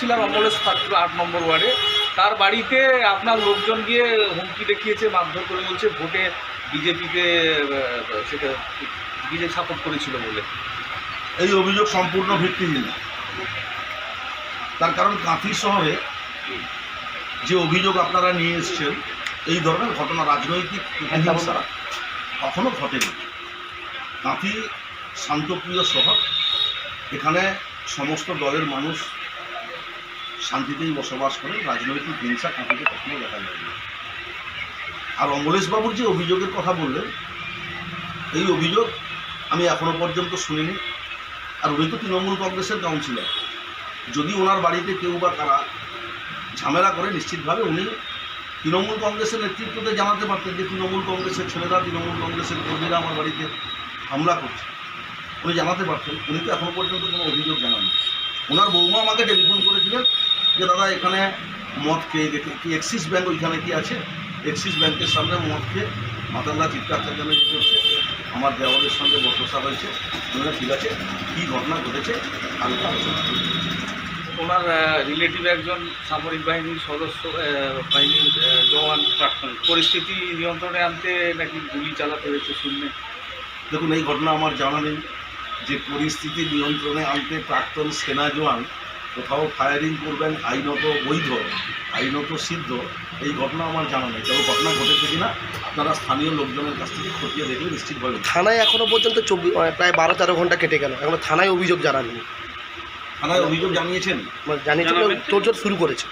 ছিলাম অমলেশ পাত্র আট নম্বর ওয়ার্ডে। তার বাড়িতে আপনার লোকজন গিয়ে হুমকি দেখিয়েছে মারধর করে বলছে ভোটে বিজেপিতে সেটা বিজেপি সাপোর্ট করেছিল বলে। এই অভিযোগ সম্পূর্ণ ভিত্তিহীন। তার কারণ কাঁথি শহরে যে অভিযোগ আপনারা নিয়ে এসছেন এই ধরনের ঘটনা রাজনৈতিক হিংসা কখনো ঘটেনি। কাঁথি শান্তপ্রিয় শহর এখানে সমস্ত দলের মানুষ শান্তিতেই বসবাস করে, রাজনৈতিক হিংসা কাঁথিতে কখনো দেখা যায়নি আর অমলেশবাবুর যে অভিযোগের কথা বললেন, এই অভিযোগ আমি এখনও পর্যন্ত শুনিনি। আর উনি তো তৃণমূল কংগ্রেসের কাউন্সিলর। যদি ওনার বাড়িতে কেউ বা তারা ঝামেলা করে, নিশ্চিতভাবে উনি তৃণমূল কংগ্রেসের নেতৃত্বতে জানাতে পারতেন যে তৃণমূল কংগ্রেসের ছেলেরা, তৃণমূল কংগ্রেসের কর্মীরা আমার বাড়িতে হামলা করছে। উনি জানাতে পারতেন। উনি তো এখনও পর্যন্ত কোনো অভিযোগ জানাননি। ওনার বৌমা আমাকে টেলিফোন করেছিলেন যে দাদা এখানে মদ খেয়ে গেছে। কি এক্সিস ব্যাঙ্ক ওইখানে কি আছে? এক্সিস ব্যাংকের সামনে মদ খেয়ে মাতাল্লা চিৎকার চেঁচামেচি করছে। আমার দেওয়ালের সঙ্গে বসা হয়েছে বললেন ঠিক আছে কী ঘটনা ঘটেছে? আলোচনা করব।" ওনার রিলেটিভ একজন সামরিক বাহিনীর সদস্য বাহিনীর জওয়ান প্রাক্তন। পরিস্থিতি নিয়ন্ত্রণে আনতে নাকি গুলি চালাতে হয়েছে শুনলে দেখুন এই ঘটনা আমার জানা নেই। যে পরিস্থিতি নিয়ন্ত্রণে আনতে প্রাক্তন সেনা জওয়ান কোথাও ফায়ারিং করবেন আইনত বৈধ আইনত সিদ্ধ এই ঘটনা আমার জানা নেই। তবে ঘটনা ঘটেছে কিনা আপনারা স্থানীয় লোকজনের কাছ থেকে খতিয়ে দেখলে নিশ্চিতভাবে থানায় এখনও পর্যন্ত চব্বিশ প্রায় বারো তেরো ঘণ্টা কেটে গেল। এখনও থানায় অভিযোগ জানাননি। থানায় অভিযোগ জানিয়েছেন? মানে জানিয়েছিল জানাবেন। তোরজোর শুরু করেছে।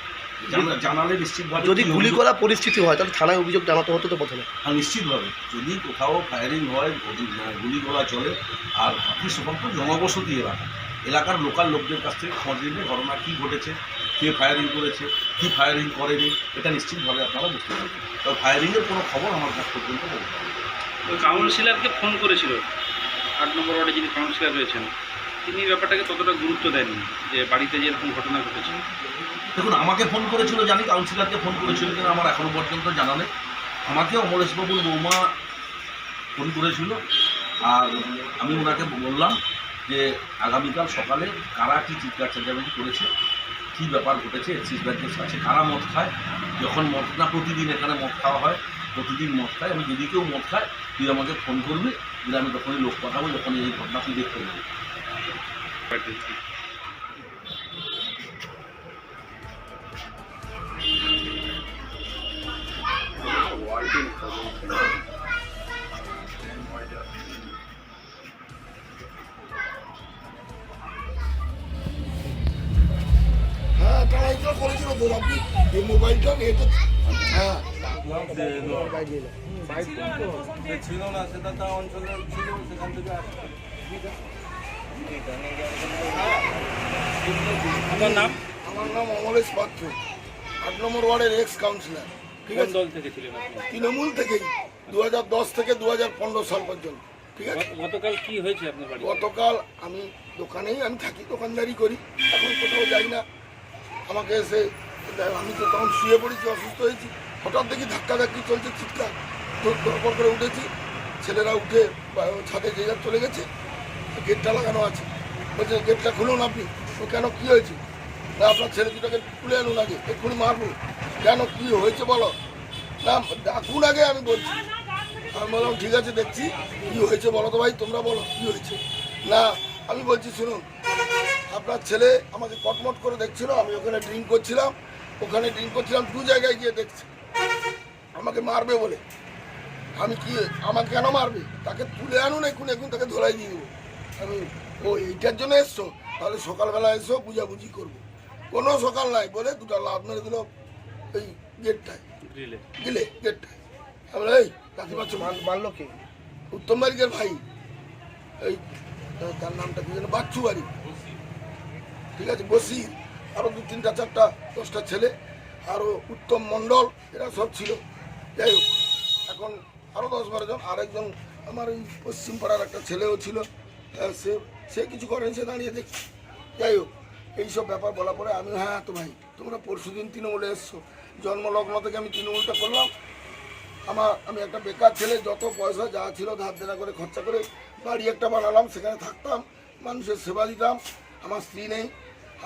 জানা- জানালে নিশ্চিতভাবে যদি গুলি করা পরিস্থিতি হয় তাহলে থানায় অভিযোগ জানাতে হতো তো প্রথমে। হ্যাঁ নিশ্চিতভাবে। যদি কোথাও ফায়ারিং হয় গুলি- গুলি গোলা চলে আর বাকি সমস্ত জনবসতি এলাকা এলাকার লোকাল লোকদের কাছ থেকে খোঁজ নিলে ঘটনা কী ঘটেছে কে ফায়ারিং করেছে কী ফায়ারিং করেনি এটা নিশ্চিতভাবে আপনারা বুঝতে পারবেন। তবে ফায়ারিংয়ের কোনো খবর আমার কাছ পর্যন্ত কাউন্সিলরকে ফোন করেছিল আট নম্বর ওয়ার্ডে যিনি কাউন্সিলর রয়েছেন তিনি ব্যাপারটাকে ততটা গুরুত্ব দেননি যে বাড়িতে যে এরকম ঘটনা ঘটেছে। দেখুন আমাকে ফোন করেছিল জানি কাউন্সিলরকে ফোন করেছিল কিনা আমার এখনও পর্যন্ত জানা নেই। আমাকে অমরেশবাবুর বৌমা ফোন করেছিল আর আমি ওনাকে বললাম যে আগামীকাল সকালে কারা কী চিৎকার চেঁচামেচি করেছে, কী ব্যাপার ঘটেছে এক্সিস ব্যাংকের কাছে কারা মদ খায়, যখন মদ না, প্রতিদিন এখানে মদ খাওয়া হয়, প্রতিদিন মদ খায়, আমি যদি কেউ মদ খায়, তুই আমাকে ফোন করবি দিলে আমি তখনই লোক পাঠাবো যখন এই ঘটনা তুই দেখতে পাবি। তো আপনি এই মোবাইলটা এটা হ্যাঁ আপনার নাম? আমার নাম পাত্র। আট নম্বর ওয়ার্ডের এক্স কাউন্সিলর ঠিক আছে? দল থেকে ছিলেন তৃণমূল থেকেই দু হাজার দশ থেকে দু হাজার পনেরো সাল পর্যন্ত। ঠিক আছে? গতকাল কি হয়েছে আপনার বাড়ি গতকাল আমি দোকানেই আমি থাকি দোকানদারি করি। এখন কোথাও যাই না। আমাকে এসে আমি তো তখন শুয়ে পড়েছি, অসুস্থ হয়েছি। হঠাৎ দেখি ধাক্কা ধাক্কি চলছে, চিৎকার দরপর করে উঠেছি। ছেলেরা উঠে ছাদে যে যার চলে গেছে, গেটটা লাগানো আছে। বলছে, গেটটা খুলুন আপনি। তো কেন? কী হয়েছে? না, আপনার ছেলে দুটাকে তুলে আনুন আগে, এক্ষুনি মারবো। কেন? কী হয়েছে বলো? না, ডাকুন আগে, আমি বলছি। আমি বললাম, ঠিক আছে, দেখছি। কী হয়েছে বলো তো ভাই, তোমরা বলো, কী হয়েছে? না, আমি বলছি, শুনুন আপনার ছেলে আমাকে কটমট করে দেখছিল আমি ওখানে ড্রিঙ্ক করছিলাম ওখানে ড্রিঙ্ক করছিলাম দু জায়গায় গিয়ে দেখছি। আমাকে মারবে বলে। আমি কি আমাকে কেন মারবে? তাকে তুলে আনুন এখন এখন তাকে ধরাই দিয়ে দেবো। আমি ও এইটার জন্য এসছো? তাহলে সকালবেলা এসো বুঝাবুঝি করব। কোনো সকাল নাই বলে দুটো লাভ মেরে দিল এই গেটটায়। গেলে গেটটায়। আমরা এই কাকিমা মাল- মারলো কে? উত্তম বাড়ির ভাই। এই তার নামটা কি যেন বাচ্চু বাড়ি ঠিক আছে বসির আরও দু, তিনটা, চারটা, দশটা ছেলে আরও উত্তম মণ্ডল, এরা সব ছিল। যাই হোক, এখন আরও দশ বারো জন, আরেকজন আমার ওই পশ্চিম পাড়ার একটা ছেলেও ছিল। সে সে কিছু করেন সে দাঁড়িয়ে দেখছি যাই হোক, এইসব ব্যাপার বলা পরে আমি হ্যাঁ তো ভাই, তোমরা পরশু দিন তৃণমূলে এসছো। জন্মলগ্ন থেকে আমি তৃণমূলটা করলাম। আমার, আমি একটা বেকার ছেলে, যত পয়সা যা ছিল ধার দেনা করে, খরচা করে বাড়ি একটা বানালাম, সেখানে থাকতাম, মানুষের সেবা দিতাম। আমার স্ত্রী নেই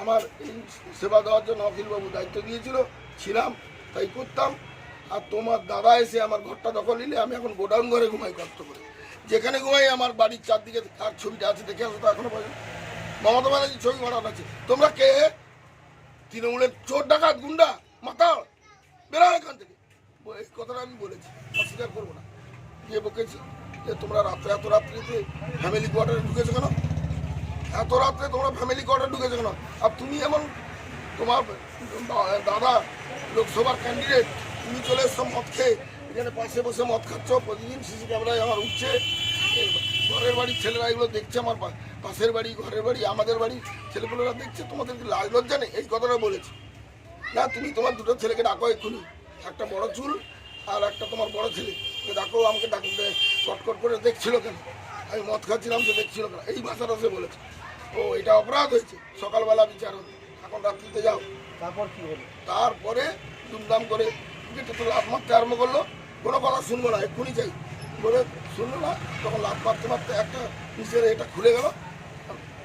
আমার এই সেবা দেওয়ার জন্য অখিলবাবু দায়িত্ব দিয়েছিল ছিলাম, তাই করতাম। আর তোমার দাদা এসে আমার ঘরটা দখল নিলে আমি এখন গোডাউন ঘরে ঘুমাই কষ্ট করে। যেখানে ঘুমাই আমার বাড়ির চারদিকে কার ছবিটা আছে, দেখে আসো তো এখনও পর্যন্ত। মমতা ব্যানার্জির ছবি মারানো আছে। তোমরা কে? তৃণমূলের চোর ডাকাত, গুন্ডা, মাতাল। বেরো এখান থেকে। এই কথাটা আমি বলেছি, অস্বীকার করব না। গিয়ে বকেছি যে তোমরা রাত্রে এত রাত্রিতে ফ্যামিলি কোয়ার্টারে ঢুকেছো কেন? এত রাত্রে তোমরা ফ্যামিলি কোয়ার্টারে ঢুকেছো কেন? আর তুমি এমন তোমার দাদা লোকসভার ক্যান্ডিডেট তুমি চলে এসছো মদ খেয়ে, এখানে পাশে বসে মদ খাচ্ছ, প্রতিদিন সিসি ক্যামেরায় আমার উঠছে। ঘরের বাড়ির ছেলেরা এগুলো দেখছে, আমার পাশের বাড়ি, ঘরের বাড়ি, আমাদের বাড়ি। ছেলেপুলেরা দেখছে, তোমাদের কি লাজ লজ্জা নেই? এই কথাটা বলেছি। না, তুমি তোমার দুটো ছেলেকে ডাকো এক্ষুনি। একটা বড় চুল আর একটা তোমার বড় ছেলে। ডাকো, আমাকে ডাক কটকট করে দেখছিল কেন? আমি মদ খাচ্ছিলাম সে দেখছিল এই ভাষাটা সে বলেছে। ও এটা অপরাধ হয়েছে। সকালবেলা বিচার হবে। এখন রাত্রিতে যাও। তারপর কি হলো? তারপরে দুমদাম করে গেটে তো লাভ মারতে আরম্ভ করল। কোনো কথা শুনব না এক্ষুনি চাই বলে শুনলো না? তখন লাভ মারতে মারতে একটা নিচের এটা খুলে গেল।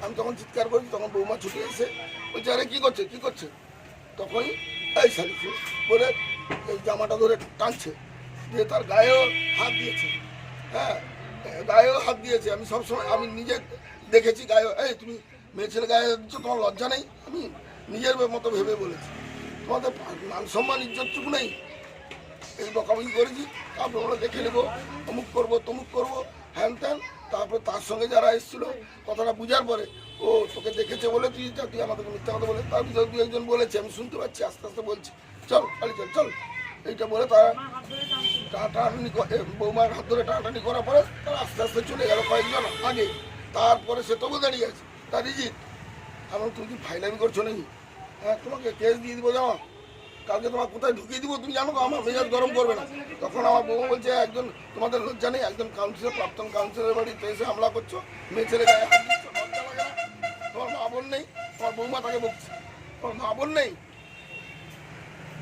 আমি তখন চিৎকার করি তখন বৌমা ছুটে এসে বলছে আরে কী করছে? কী করছে? তখনই এই শাড়ি বলে এই জামাটা ধরে টানছে। দিয়ে তার গায়েও হাত দিয়েছে। হ্যাঁ গায়েও হাত দিয়েছে। আমি সবসময়, আমি নিজে দেখেছি গায়ে এই, তুমি মেয়ে ছেলে গায়ে দিচ্ছ তোমার লজ্জা নেই? আমি নিজের মতো ভেবে বলেছি। তোমাদের মান সম্মান, ইজ্জতটুকু নেই। এই বকাবকি করেছি, তারপরে আমরা দেখে নেব, অমুক করব, তমুক করব, হ্যান ত্যান। তারপরে তার সঙ্গে যারা এসেছিল, কথাটা বুঝার পরে, ও তোকে দেখেছে বলে তুই তুই আমাদের মিথ্যা কথা বলে, তার ভিতরে দু একজন বলেছে, আমি শুনতে পাচ্ছি, আস্তে আস্তে বলছি। চল কালি চল চল। এইটা বলে তারা টাটানি বৌমার হাত ধরে টাটানি করার পরে তারা আস্তে আস্তে চলে গেল কয়েকজন আগে। তারপরে সে তবু দাঁড়িয়ে আছে। তার রিজিত এখন তুমি কি ফাইলামি করছ নাকি? হ্যাঁ তোমাকে কেস দিয়ে দিবো জামা কালকে তোমার কোথায় ঢুকিয়ে দিব তুমি জানো আমার মেজাজ গরম করবে না। তখন আমার বউ বলছে, একজন তোমাদের লজ্জা নেই একজন কাউন্সিলর প্রাক্তন কাউন্সিলর বাড়িতে এসে হামলা করছ, মেয়ে ছেলে গায়ে তোমার মা বোন নেই, তোমার বৌমা তাকে বকছে। তোমার মা বোন নেই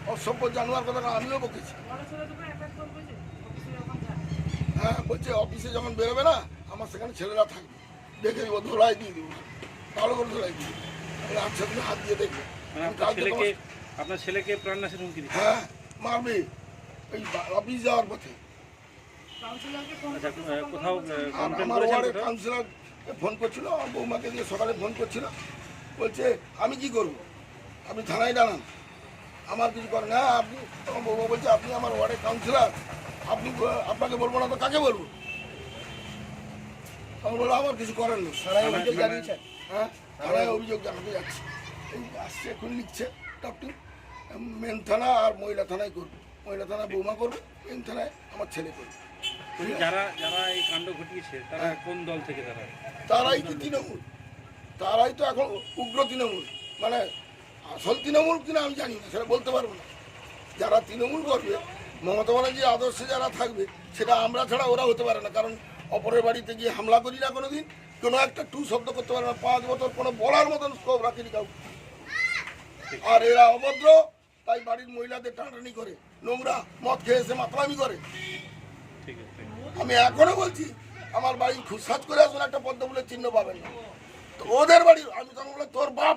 অসভ্য জানোয়ার কথা আমিও বকেছি। হ্যাঁ বলছে অফিসে যখন বেরোবে না আমার সেখানে ছেলেরা থাকবে। দেখে দিব ধোলাই দিয়ে দিব ভালো করে ধোলাই দিয়ে দিব। আমি আচ্ছা তুমি হাত দিয়ে দেখবে। মানে আপনার ছেলেকে তোমার- আপনার ছেলেকে প্রাণনাশের হুমকি হ্যাঁ মারবে। এই বা- অফিস যাওয়ার পথে। আচ্ছা আমার ওয়ার্ডের কাউন্সিলর ফোন করছিল আমার বৌমাকে দিয়ে সকালে ফোন করছিল। বলছে আমি কি করব? আপনি থানায় দাঁড়ান আমার কিছু করেন হ্যাঁ আপনি আমার বৌমা বলছে আপনি আমার ওয়ার্ডের কাউন্সিলর আপনি আপনাকে বলব না তো কাকে বলব? আমি বলল আমার কিছু করেন থানায় মানে- অভিযোগ মানে- জানিয়েছেন হ্যাঁ? থানায় অভিযোগ জানাতে যাচ্ছে। এই আসছে এখন লিখছে টপটি মেন থানা আর মহিলা থানায় করবে। মহিলা থানায় বৌমা করবে মেন থানায় আমার ছেলে করবে। বলছি যারা যারা এই কাণ্ড ঘটিয়েছে তারা হ্যাঁ। কোন দল থেকে তারা? তারাই তো তৃণমূল। তারাই তো এখন উগ্র তৃণমূল। মানে আসল তৃণমূল কিনা আমি জানি না সেটা বলতে পারব না। যারা তৃণমূল করবে মমতা ব্যানার্জি আদর্শে যারা থাকবে সেটা আমরা ছাড়া ওরা হতে পারে না। কারণ অপরের বাড়িতে গিয়ে হামলা করি না কোনো দিন কোনো একটা টু শব্দ করতে পারে না পাঁচ বছর কোনো বলার মতন স্কোপ রাখিনি কাউকে। আর এরা অভদ্র তাই বাড়ির মহিলাদের টানাটানি করে নোংরা মদ খেয়ে এসে মাতলামি করে। ঠিক আছে। আমি এখনও বলছি আমার বাড়ি খুশাজ করে আসুন একটা পদ্মফুলের চিহ্ন পাবেন না। তো ওদের বাড়ি আমি তখন বলে তোর বাপ